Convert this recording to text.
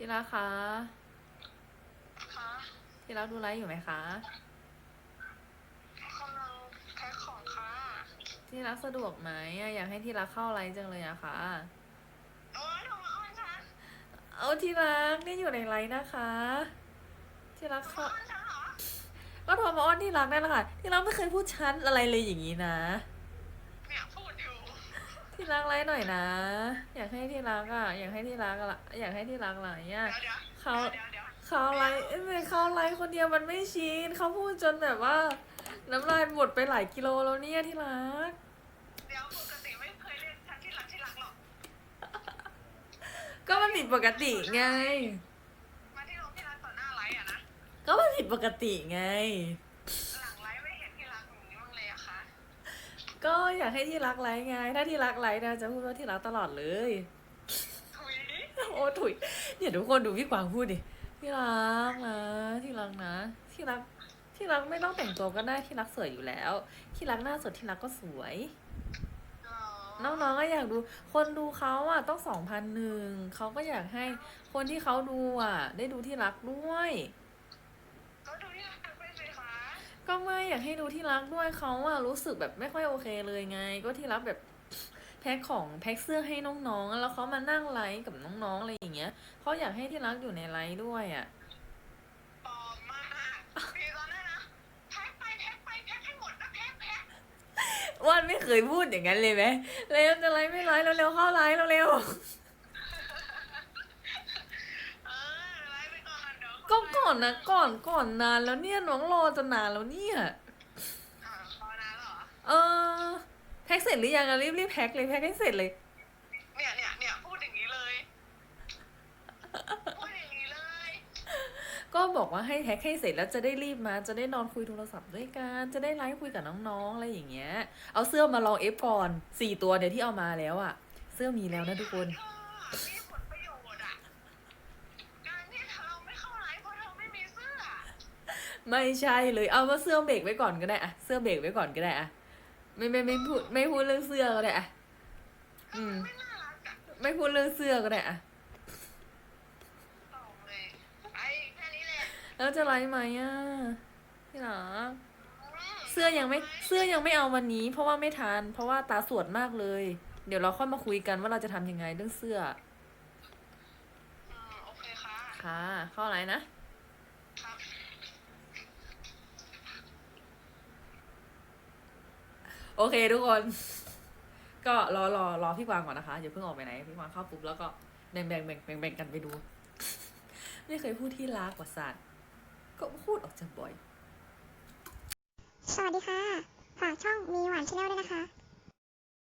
ที่รักคะ คะที่รักดูไลฟ์อยู่ไหมคะกำลังแพ็คของค่ะ ที่รักสะดวกไหมอะอยากให้ที่รักเข้าไลฟ์จังเลยอะค่ะ โอ้ยโทรมาอ้อนฉันเอาที่รักนี่อยู่ในไลฟ์นะคะ ที่รักโทรเข้า มาอ้อนฉันเหรอก็โทรมาอ้อนที่รักนั่นแหละค่ะ ที่รักไม่เคยพูดชัดอะไรเลยอย่างนี้นะเนี่ยพูดอยู่ ที่รักไลฟ์หน่อยนะ อยากให้ที่รักอะอยากให้ที่รักอะอยากให้ที่รักไลฟ์อะเดี๋ยวเดี๋ยวเขาเดี๋ยวเดี๋ยวเขาไลฟ์เอ้ยเขาไลฟ์คนเดียวมันไม่ชินเขาพูดจนแบบว่า น้ำลายหมดไปหลายกิโลแล้วเนี่ยที่รักเดี๋ยวปกติไม่เคยเรียกฉันที่รักที่รักหรอก ก็มันผิดปกติไง มาที่โรงที่รักต่อหน้าไลฟ์อะนะ ก็มันผิดปกติไง ก็อยากให้ที่รักไลฟ์ไง ถ้าที่รักไลฟ์นะจะพูดว่าที่รักตลอดเลย ถุยโอ้ถุยเดี๋ยวทุกคนดูพี่กวางพูดดิที่รักนะที่รักนะ ที่รักที่รักไม่ต้องแต่งตัวก็ได้ที่รักสวยอยู่แล้ว ที่รักหน้าสดที่รักก็สวยอ๋อน้องๆก็อยากดู คนดูเขาอะต้องสองพันหนึ่งเขาก็อยากให้คนที่เขาดูอะ ได้ดูที่รักด้วย ก็ดูที่รักไปสิคะ ก็ไม่อยากให้ดูที่รักด้วยเขาอะรู้สึกแบบไม่ค่อยโอเคเลยไง ก็ที่รักแบบแพ็คของแพ็คเสื้อให้น้องๆ แล้วเขามานั่งไลฟ์กับน้องๆ อะไรอย่างเงี้ยเขาอยากให้ที่รักอยู่ในไลฟ์ด้วยอะปลอมมากพี่ตอนนั้นนะแพ็คไปแพ็คไปแพ็คให้หมดนะแพ็คแพ็คว่านไม่เคยพูดอย่างนั้นเลยไหมเร็วจะไลฟ์ไม่ไลฟ์เร็วๆเข้าไลฟ์เร็วเออไลฟ์ไปก่ อนเดี๋ยวๆก็ก่อนนะก่อนก่อนนานแล้วเนี่ยน้องรอจะนานแล้วเนี่ยอ่าพอนานเหรอ เออแพ็คเสร็จหรือยังอะรีบๆแพ็คเลยแพ็คให้เสร็จเลย เนี่ยเนี่ยเนี่ยพูดอย่างนี้เลย พูดอย่างนี้เลย ก็บอกว่าให้แท็กให้เสร็จแล้วจะได้รีบมาจะได้นอนคุยโทรศัพท์ด้วยกันจะได้ไลฟ์คุยกับน้องๆอะไรอย่างเงี้ย เอาเสื้อมาลองเอฟก่อนสี่ตัวเดี๋ยวที่เอามาแล้วอะเสื้อมีแล้วนะทุกคน เธอ ไม่ใช่เลยเอามาเสื้อเบรกไว้ก่อนก็ได้อะเสื้อเบรกไว้ก่อนก็ได้อะไม่ไม่ไม่พูดไม่พูดเรื่องเสื้อก็ได้อะอืม ไม่น่ารักอะไม่พูดเรื่องเสื้อก็ได้อะตองเลยไอ้แค่นี้แหละแล้วจะไลฟ์ไหมอะพี่หรอมเสื้อยังไม่เสื้อยังไม่เอาวันนี้ เพราะว่าไม่ทันเพราะว่าตาสวดมากเลย เดี๋ยวเราค่อยมาคุยกันว่าเราจะทำยังไงเรื่องเสื้ออืมโอเคค่ะ ค่ะ เข้าอะไรนะ ครับ โอเคทุกคน ก็รอรอรอพี่กวางก่อนนะคะอย่าเพิ่งออกไปไหนพี่กวางเข้าปุ๊บแล้วก็แบ่งแบ่งแบ่งแบ่งแบ่งกันไปดู ไม่เคยพูดที่รักกว่าสัตว์ก็พูดออกจะบ่อย สวัสดีค่ะ ฝากช่องมีหวานชาแนลด้วยนะคะ